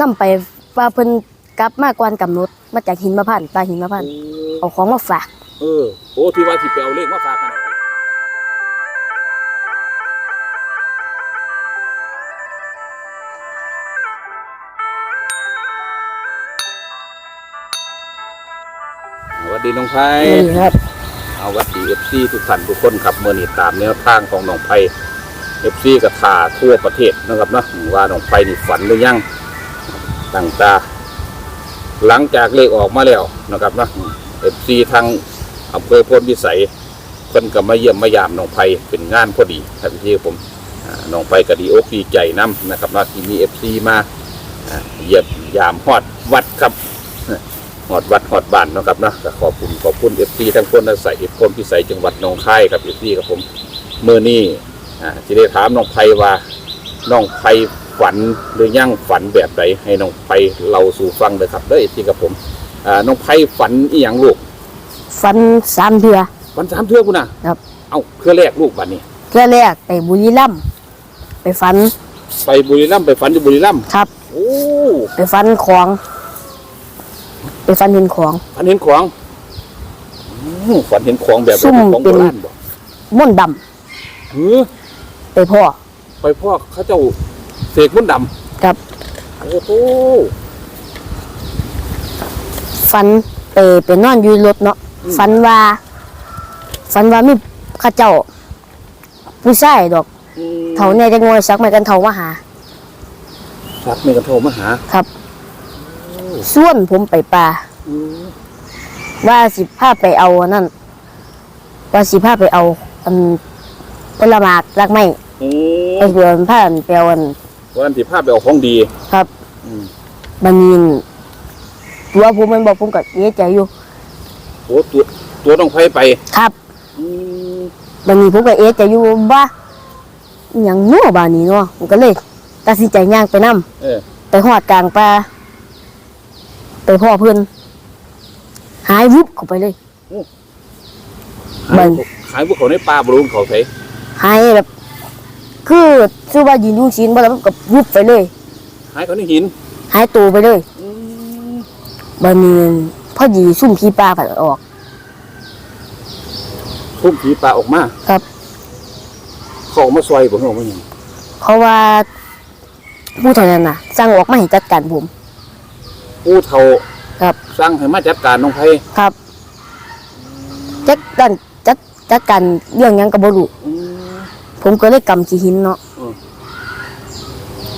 นํไปว่าเพิ่นกลับมาก่อนกำหนดมาจากหินมะพร้านปลาหินมะพร้านเอาของมาฝาก เออโอ้ที่ว่าที่ไปเอาเลขมาฝากกันน่ะสวัสดีน้องไพนี่ครับ เอาวัดดีเอฟซีทุกท่านทุกคนครับเมื่อนี้ตามแนวทางของน้องไพ เอฟซีกระทาทั่วประเทศนะครับนะว่าน้องไพนี่ฝันหรือยังตั้งตา หลังจากเลขออกมาแล้วนะครับนะเอฟซีทางอำเภอพนวิสัยเพิ่นก็มาเยี่ยมมายามน้องไพเป็นงานพอดีครับที่ผมอ่าน้องไพก็ดีอกดีใจนํนะครับนะที่มีเอฟซีมาเยี่ยมยามฮอดวัดครับหอดวัดหอดบ้านนะครับนะขอบคุณขอบคุณเอฟซีทั้งคนอาศัยเอฟคนพิสัยจังหวัดหนองคายครับเอฟซีครับผมเมื่อนี้ ที่ได้ถามน้องไพว่าน้องไพฝันหรือยังฝันแบบไหนให้น้องไพเราสู่ฟังเลยครับเด้อเอฟซีครับผมอ่าน้องไพฝันอีหยังลูกฟันสามเทือฝันสามเทื่อกูนะครับ เอ้าเทื่อแรกลูกบัดนี้เทือแรกไปบุรีรัมย์ไปฟัน ไปบุรีรัมย์ไปฝันอยู่บุรีรัมย์ครับโอ้ไปฟันของไปฟันเห็นของฝันเห็นของอืมฝันเห็นของแบบซุ่มของเป็โบนราณบ่ม่วนดำเฮ้อ ไปพ่อไปพ่อเขาเจ้าเสกมนต์ดำกับโอ้โหฟันไปไปนอนอยู่รถเนาะฟันว่าฟันว่ามีเข้าเจ้า ผู้ชายดอกเท่าเนี่ยจะงวยสักไม่กันเท่ามาหาชักไม่กันโทรมาหาครับส่วนผมไปป่าว่าสิพาไปเอาอันนั่นว่าสิพาไปเอาอันผลหมากรักไม้ อืไอ้เดือนพาอันไปเอาอันวันที่ภาพไปเอาของดีครับอืมบันนีนตัวผมมันบอกผมก็เอะใจอยู่โอ้ตัวตัวต้องไฟไปครับอืมบันนี้ผมก็เอะใจอยู่ว่าอหย่างนัวบานนี้เนาะผมก็เลยตัดสินใจย่างไปนํเออไปหอดกลางป่าไปพ่อเพื่อนหายวุบเข้าไปเลยมัขายนขายพวกเขาในป่าบรูนเขาใช้หายแบบ คือคือว่ายืนดูชินบ่แล้วมันก็วุบไปเลยขายเขาในหินหายตัวไปเลยอืมบันนี้พอดีซุ่มขี้ปลาผัดออก ทุ่มผีป่าออกมาครับ เขาออกมาซอยผมเขาออกมาอย่างเพราะว่าผู้เท่านั้นน่ะสั่งออกมาให้จัดการผม ผู้เฒ่าครับ สร้างให้มาจัดการน้องไผครับ จัดการจัดจัดการเรื่องหยังกับบรุอืม ผมก็เลยกำขี้หินเนาะอืม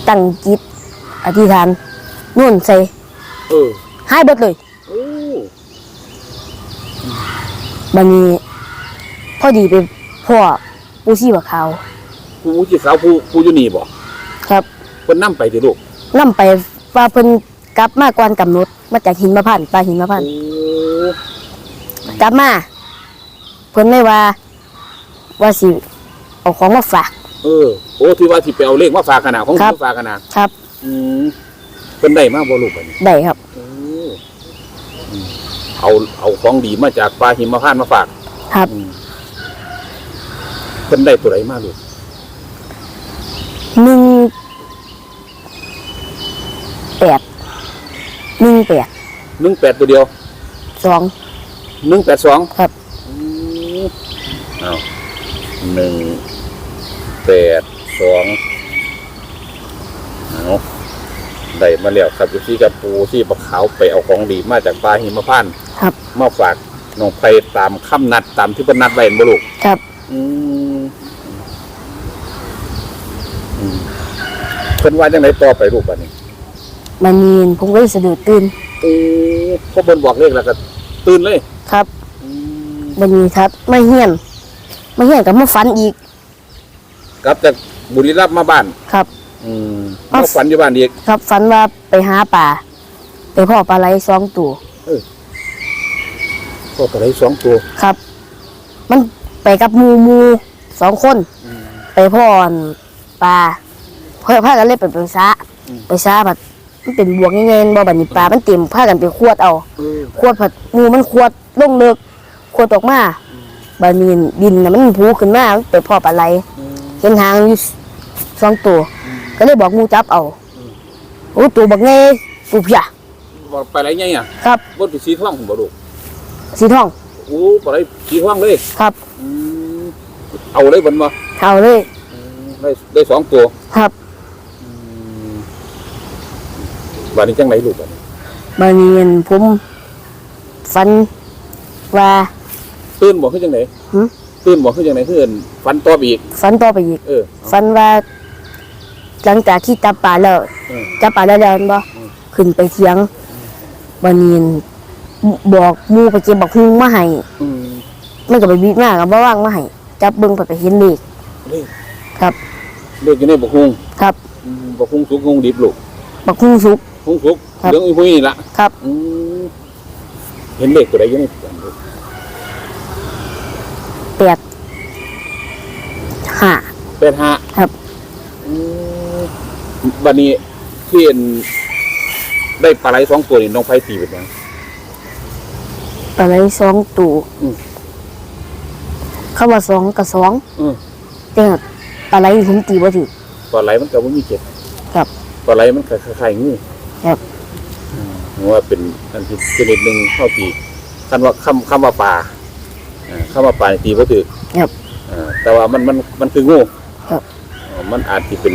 ตั้งจิตอธิษฐานนุ่นใส่เออหายเบิดเลยโอ้บันนี้พอดีไปพ่อปูซี่บักขาวผู้ที่สาวผู้ผู้อยู่นี่บ่ครับเพิ่นนํไปติลูกนํไปว่าเพิ่นกลับมาก่อนกำหนดมาจากหินมะพร้านปลาหินมะพร้าน โอ้กลับมาเพิ่นไม่ว่า ว่าสิ เอาของมาฝาก เออโอ้ที่ว่าที่ไปเอาเลขมาฝากกันน่ะของครับมาฝากกันน่ะครับ อืมเพิ่นได้มาบ่ลูกบัดนี้ได้ครับโอ้อืมเอาเอาของดีมาจากปลาหิมพานต์มาฝากครับ อืมเพิ่นได้ตัวไหนมาลูกหนึ่งแปดหนึ่งแปดหนึ่งแปดตัวเดียวสอง หนึ่งแปดสองครับเอาหนึ่ง แปดสองเอาได้มาแล้วครับอยู่ที่กับปูที่ปลาขาวไปเอาของดีมาจากปลาหิมพานต์ครับ มาฝากน้องไปตามคำนัดตามที่เพิ่นนัดไว้บ่ลูกครับ อืมอืมเพิ่นว่าจังไดต่อไปลูกบัดนี้มันมีนผมก็เลยสะดุดตื่นโอ้พอเพิ่นบอกเลขแล้วก็ตื่นเลยครับอืม มันมีครับ ไม่เฮียนไม่เฮียนกับมาฝันอีก กลับจากบุรีรัมย์มาบ้าน ครับ อืมอ้าวมาฝันอยู่บ้านอีก ครับฝันว่าไปหาป่าไปพ่อปลาไหลสองตัวก็กระไรสองตัว ครับ มันไปกับหมูหมูสองคน ไปพ่ออั่นปลาเพื่อพากันเล่นไปไปซะไปซะผัดมันเป็นบวกเงี้ยๆบ่บัดนี้ปลามันเต็มพากันไปขวดเอา เออขวดผัดหมูมันขวดลงเลิกขวดออกมาบานีนดินน่ะมันพูขึ้นมาไปพ่อปลาไหล เห็นหางอยู่สองตัว ก็เลยบอกหมูจับเอาโอ้ตัวบักไงตัวพี่บอกไปไรไงอะครับบนปีสีท่องผมบอกลูกสีทองโอ้ไปไรสีท่องเลยครับอืมเอาเลยบนมาเอาเลยได้ได้สองตัวครับวันนี้จังไรลูกบัดนี้บางเงินผมฝันว่าตื่นบอกขึ้นจังไหนหึ ตื่นบอกขึ้นจังไหนเพื่อนฟันต่อไปอีก ฝันต่อไปอีกเออ ฝันว่า หลังจากที่จับปลาแล้วอืมจับปลาแล้วแล้วเห็นบ่อืม ขึ้นไปเถียงบางเงินบอกหมูไปเก็บบักฮุงมาให้อืมมันก็ไปบีบหน้ากับบ่ว่างมาให้จับเบิ่งไปไปเห็นเลขเลขครับ เลขอยู่ในบกฮุงครับอืมบกฮุงสุกฮุงดิบลูกบักฮุงสุก ฮุงสุกครับ เรื่องอีพวกนี้ละครับ อืมเห็นเลขตัวใดอยู่ในเขียนลูก แปดห้า แปดห้าครับอืมวันนี้ที่เห็นได้ปลาไหลสองตัวนี่น้องไผ่ตีเป็นยัง ปลาไหลสองตัวอืมเข้าว่าสองกับสองอืม แต่ปลาไหลนี่ผมตีบ่ถือ ปลาไหลมันก็ไม่มีเจ็ดครับปลาไหลมันคล้ายๆงูครับ อืมว่าเป็นอันที่ชนิดหนึ่งเข้าตีคำว่าคำคำว่าปลาอ่าคำว่าปลานี่ตีก็ถือครับ อ่าแต่ว่ามันมันมันคืองู ครับอ่ามันอาจจะเป็น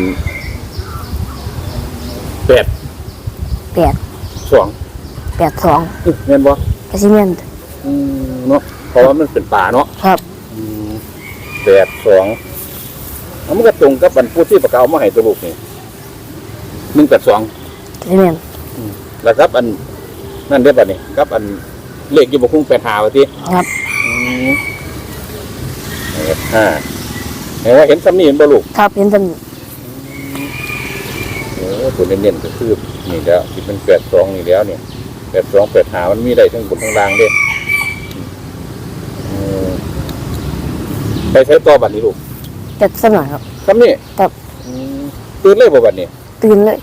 แปดแปดสองแปดสองอื้อแม่นบ่กระซิเมนอืมเนาะเพราะว่ามันเป็นป่าเนาะครับอืมแปดสองแล้วมันก็ตรงกับบันพูดที่ประกาเอามาให้ตัวลูกนี่หนึ่งแปดสองกระซิเมนแล้วครับ อันนั่นได้ป่ะนี่ครับ อันเลขอยู่บกคุ้งแปดหาวะที่ครับแปดห้า เห็นว่าเห็นซ้ำนี่เห็นบ่ลูกครับเห็นตันโอ้ตัวเน้นๆก็คือนี่แล้วที่เป็นแปดสองนี่แล้วเนี่ยแปดสองแปดหามันมีได้ทั้งบนทั้งล่างเด้อืมไปใช้ต่อบัตรนี้ลูกจัดสหน่อยครับ ซ้ำนี่ครับ อืมตื่นเลยบ่บัตรนี้ ตื่นเลย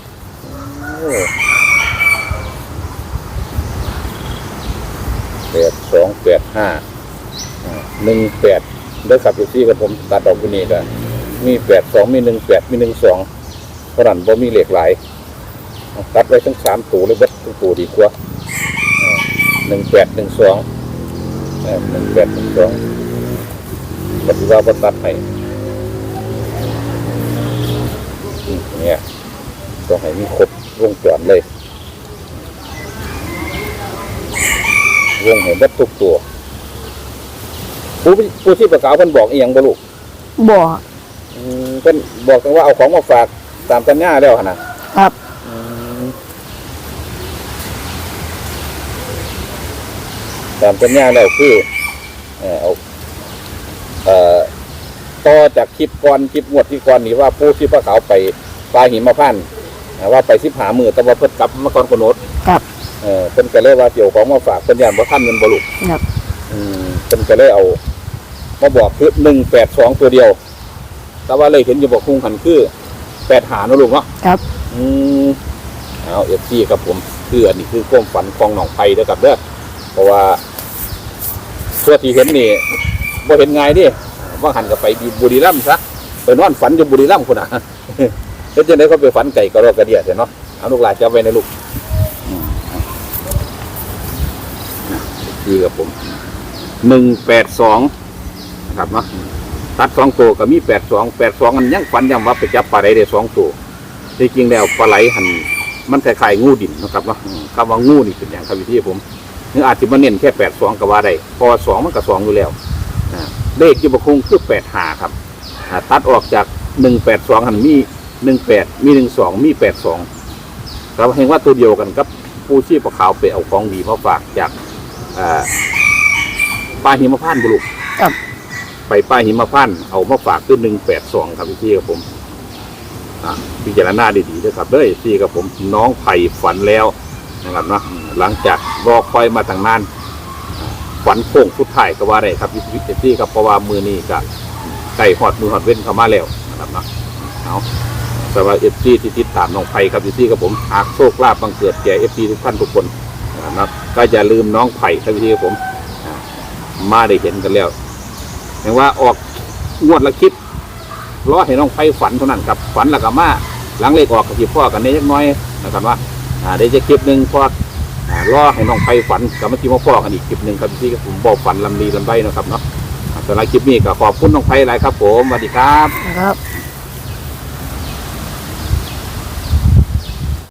แปดสองแปดห้าหนึ่งแปด เด้ขับอยู่ที่กับผมตัดดอกกุนีกันมีแปดสองมีหนึ่งแปดมีหนึ่งสองเพราะนั้นบ่มีเหล็กหลายตัดไว้ทั้งสามตัวเลยเบัดทั้งตัวดีกว่าหนึ่งแปดหนึ่งสองหนึ่งแปดหนึ่งสองปฏิวัติบ่ตัดให้อืมเนี่ยต้องให้มีครบวงจรเลยวงเห็นบัดทุกตัว ผู้ผู้ที่ประกาศเพิ่นบอกอีหยังบ่ลูกบ่อมเพิ่นบอกกันว่าเอาของมาฝากตามสัญญาแล้วหั่นน่ะครับตามสัญญาแล้วคือเอ่อเอาเอ่อต่อจากคลิปก่อนคลิปงวดที่ก่อนนี่ว่าผู้ที่พระเขาไปปลาหิมพานต์อ่าว่าไปสิบหามือแต่ว่าเพิ่นกลับมาก่อนกำหนดครับเออเพิ่นก็เลยว่าเกี่ยวของมาฝากเพิ่นย่านบ่ทันเงินบ่ลูก ครับ อืมเป็นก็เลยเอา มาบอกคือหนึ่งแปดสองตัวเดียว แต่ว่าเลยเห็นอยู่บอกคุ้งขันคือแปดหาเนอะลูกเนาะครับ อืมเอาเอฟซีครับผมคืออันนี้คือความฝันของหนองไผ่เด้อครับเด้อเพราะว่าตัวที่เห็นนี่บ่เห็นง่ายดิว่าหันกับไปอยู่บุรีรัมย์ซะไปนอนฝันอยู่บุรีรัมย์คนน่ะเฮ็ดจังได๋ก็ไปฝันไก่กระรอกกระเดียดเนาะเอาลูกหลานจะเอาไว้ในลูกอืมเอาคือกับผมหนึ่งแปดสอง นะครับเนาะตัดสองตัวก็มีแปดสองแปดสองอันยังฝันย้ำว่าไปจับปลาไหลได้สองตัวที่จริงแล้วปลาไหลหันมันคล้ายๆงูดินนะครับเนาะคำว่างูนี่เป็นอย่างครับพี่ผมนึกอาจจะมาเน้นแค่แปดสองก็ว่าได้พอสองมันก็สองอยู่แล้วเลขยูบคงคือแปดหาครับอ่าตัดออกจากหนึ่งแปดสองหันมีหนึ่งแปดมีหนึ่งสองมีแปดสองเราเห็นว่าตัวเดียวกันกับผู้ชีพขาวไปเอาของดีมาฝากจากปลาหิมพานบุรุษ ไปป้ายหิมะพานเอามาฝากขึ้นหนึ่งแปดสองครับพี่ครับผมอะพิจารณาดีๆด้วยครับเด้ยพี่กับผมน้องไผ่ฝันแล้วนะครับนะหลังจากรอคอยมาตั้งนานฝันโค้งสุดท้ายก็ว่าได้ครับพี่พี่ครับเพราะว่ามือนี้ก็ใกล้หอดมือหอดเว้นเข้ามาแล้วนะครับนะเอาสำหรับเอฟซีที่ติดตามน้องไผ่ครับพี่กับผมหากโชคลาภบังเกิดแก่เอฟซีทุกท่านทุกคนนะครับก็อย่าลืมน้องไผ่ครับพี่กับผมมาได้เห็นกันแล้ว แต่ว่าออกงวดละคลิปรอให้น้องไฟฝันเท่านั้นครับฝันหลักมาหลังเลขออกกับพ่อกันนี้ยักน้อยนะครับว่าอ่าเดี๋ยวจะคลิปหนึ่งพออ่ารอให้น้องไปฝันกับเมื่อกี้มาพ่อกันอีกคลิปหนึ่งครับที่ผมบอกฝันลำดีลำไรนะครับเนาะสำหรับคลิปนี้ก็ขอบคุณน้องไปหลายครับ ผมสวัสดีครับครับ